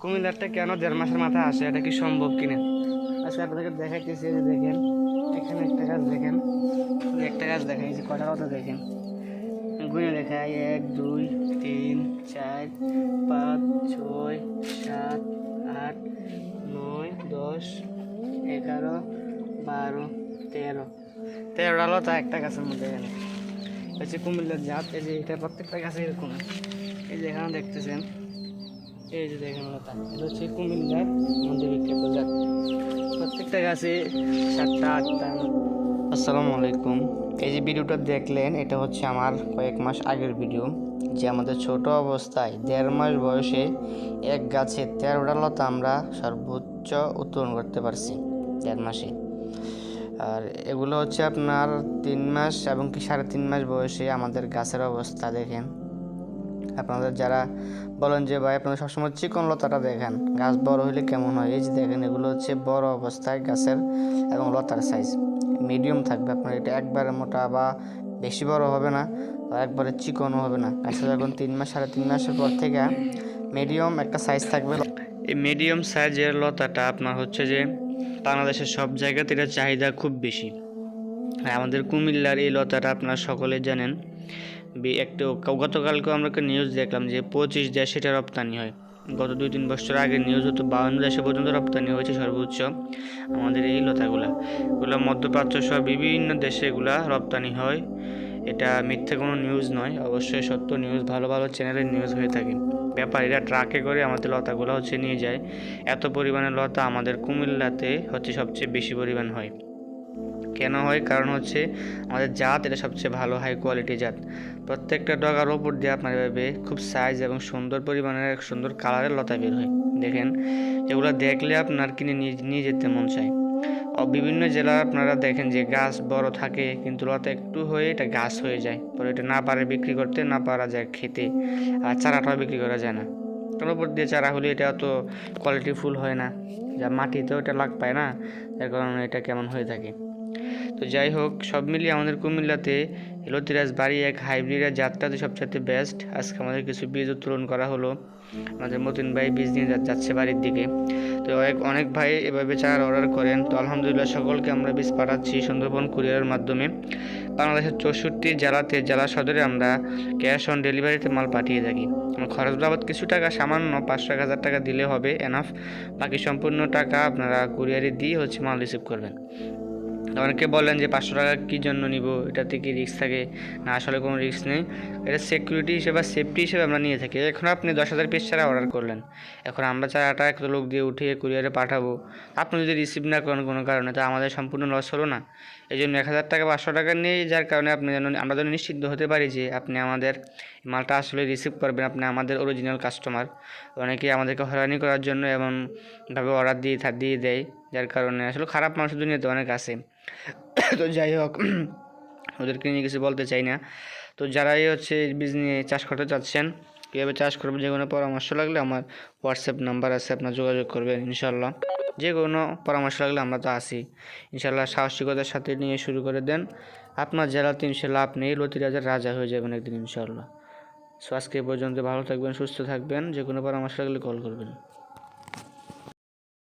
কুমিল্লারটা কেন দেড় মাসের মাথায় আসে? এটা কি সম্ভব কিনা? আজকে আপনাদেরকে দেখাইতেছি যে দেখেন, এখানে একটা গাছ দেখেন একটা গাছ দেখাইছি কটা কথা দেখেন? গুনে দেখাই, এক, দুই, তিন, চার, পাঁচ, ছয়, সাত, আট, নয়, দশ, এগারো, বারো, তেরো। তেরোটা লতা একটা গাছের মধ্যে এখানে। হচ্ছে কুমিল্লার জাত, এই যে এটা প্রত্যেকটা গাছে এরকম। এই যে এখানে দেখতেছেন এই যে দেখেন লতা, এটা হচ্ছে মধ্যে বিখ্যাত প্রত্যেকটা গাছে সাতটা, আটটা আসসালামু আলাইকুম। এই যে ভিডিওটা দেখলেন, এটা হচ্ছে আমার কয়েক মাস আগের ভিডিও, যে আমাদের ছোট অবস্থায় দেড় মাস বয়সে এক গাছে তেরোটা লতা আমরা সর্বোচ্চ উত্তোলন করতে পারছি, দেড় মাসে। আর এগুলো হচ্ছে আপনার তিন মাস এবং কি সাড়ে তিন মাস বয়সে আমাদের গাছের অবস্থা দেখেন। আপনাদের যারা বলেন যে ভাই আপনারা সবসময় চিকন লতাটা দেখেন, গাছ বড় হলে কেমন হয়? এই যে দেখেন, এগুলো হচ্ছে বড় অবস্থায় গাছের এবং লতার সাইজ মিডিয়াম থাকবে আপনার, এটা একবারে মোটা বা বেশি বড় হবে না একবারে চিকনও হবে না। গাছে যখন তিন মাস, সাড়ে তিন মাসের পর থেকে মিডিয়াম একটা সাইজ থাকবে। এই মিডিয়াম সাইজের লতাটা আপনার হচ্ছে যে বাংলাদেশের সব জায়গাতে এটার চাহিদা খুব বেশি। আমাদের কুমিল্লার এই লতাটা আপনারা সকলে জানেন। একটু গতকালকে আমরা একটা নিউজ দেখলাম যে পঁচিশ দেশে এটা রপ্তানি হয়। গত দুই, তিন বছর আগে নিউজ হতো বাউন্ন দেশে পর্যন্ত রপ্তানি হয়েছে সর্বোচ্চ আমাদের এই লতাগুলা। এগুলো মধ্যপ্রাচ্য সহ বিভিন্ন দেশে এগুলা রপ্তানি হয়। এটা মিথ্যে কোনো নিউজ নয়, অবশ্যই সত্য নিউজ ভালো ভালো চ্যানেলের নিউজ হয়ে থাকে। ব্যাপারীরা ট্রাকে করে আমাদের লতাগুলো হচ্ছে নিয়ে যায়। এত পরিমাণে লতা আমাদের কুমিল্লাতে হচ্ছে সবচেয়ে বেশি পরিমাণ হয়। কেন হয়? কারণ হচ্ছে আমাদের জাত এটা সবচেয়ে ভালো হাই কোয়ালিটি জাত। প্রত্যেকটা ডগার ওপর দিয়ে আপনার এভাবে খুব সাইজ এবং সুন্দর পরিমাণের এক সুন্দর কালারের লতা বের হয়। দেখেন, এগুলো দেখলে আপনার কিনে নিয়ে যেতে মন চায়। বিভিন্ন জেলার আপনারা দেখেন যে গাছ বড় থাকে, কিন্তু লতা একটু হয়ে এটা গাছ হয়ে যায়। পরে এটা না পারে বিক্রি করতে, না পারা যায় খেতে। আর চারাটাও বিক্রি করা যায় না। তার উপর দিয়ে চারা হলে এটা অত কোয়ালিটি ফুল হয় না। যা মাটিতেও এটা লাগ পায় না, যার কারণে এটা কেমন হয়ে থাকে। তো যাই হোক, সব মিলিয়ে আমাদের কুমিল্লাতে এলোতিরাজ বাড়ি এক হাইব্রিডের জাতটাতে সবচেয়ে বেস্ট আজকে আমাদের কিছু বীজ উত্তোলন করা হলো। আমাদের মতিন ভাই বীজ নিয়ে যাচ্ছে বাড়ির দিকে। তো অনেক অনেক ভাই এভাবে চারা অর্ডার করেন। তো আলহামদুলিল্লাহ সকলকে আমরা বীজ পাঠাচ্ছি সুন্দরবন কুরিয়ারের মাধ্যমে। বাংলাদেশের চৌষট্টি জেলাতে, জেলা সদরে আমরা ক্যাশ অন ডেলিভারিতে মাল পাঠিয়ে থাকি। খরচ বাবদ কিছু টাকা, সামান্য পাঁচশো এক হাজার টাকা দিলে হবে এনাফ বাকি সম্পূর্ণ টাকা আপনারা কুরিয়ারে দিয়ে হচ্ছে মাল রিসিভ করবেন। অনেকে বলেন যে পাঁচশো টাকা কী জন্য নিব? এটাতে কি রিস্ক থাকে? না, আসলে কোনো রিস্ক নেই। এটা সিকিউরিটি হিসেবে সেফটি হিসেবে আমরা নিয়ে থাকি। এখন আপনি দশ হাজার পিস ছাড়া অর্ডার করলেন। এখন আমরা চারাটা একটা লোক দিয়ে উঠিয়ে কুরিয়ারে পাঠাবো। আপনি যদি রিসিভ না করেন কোনো কারণে, তো আমাদের সম্পূর্ণ লস হলো না। এই জন্য এক হাজার টাকা পাঁচশো টাকা নিয়ে যার কারণে আপনি যেন, আমরা যেন নিশ্চিন্ত হতে পারি যে আপনি আমাদের মালটা আসলে রিসিভ করবেন। আপনি আমাদের অরিজিনাল কাস্টমার অনেকে আমাদেরকে হয়রানি করার জন্য এমনভাবে অর্ডার দিয়ে দিয়ে দেয়। যার কারণে আসলে খারাপ মানুষের দুনিয়াতে অনেক আছে। তো যাই হোক, ওদেরকে নিয়ে কিছু বলতে চাই না। তো যারাই হচ্ছে বীজ নিয়ে চাষ করতে চাচ্ছেন, কীভাবে চাষ করবেন, যে কোনো পরামর্শ লাগলে আমার হোয়াটসঅ্যাপ নাম্বার আছে, আপনার যোগাযোগ করবেন ইনশাল্লাহ যে কোনো পরামর্শ লাগলে আমরা তো আসি ইনশাল্লাহ সাহসিকতার সাথে নিয়ে শুরু করে দেন। আপনার জেলাতে ইনশাল্লাহ আপনি লতিরাজার রাজা হয়ে যাবেন একদিন ইনশাল্লাহ সো আজকে পর্যন্ত ভালো থাকবেন, সুস্থ থাকবেন, যে কোনো পরামর্শ লাগলে কল করবেন।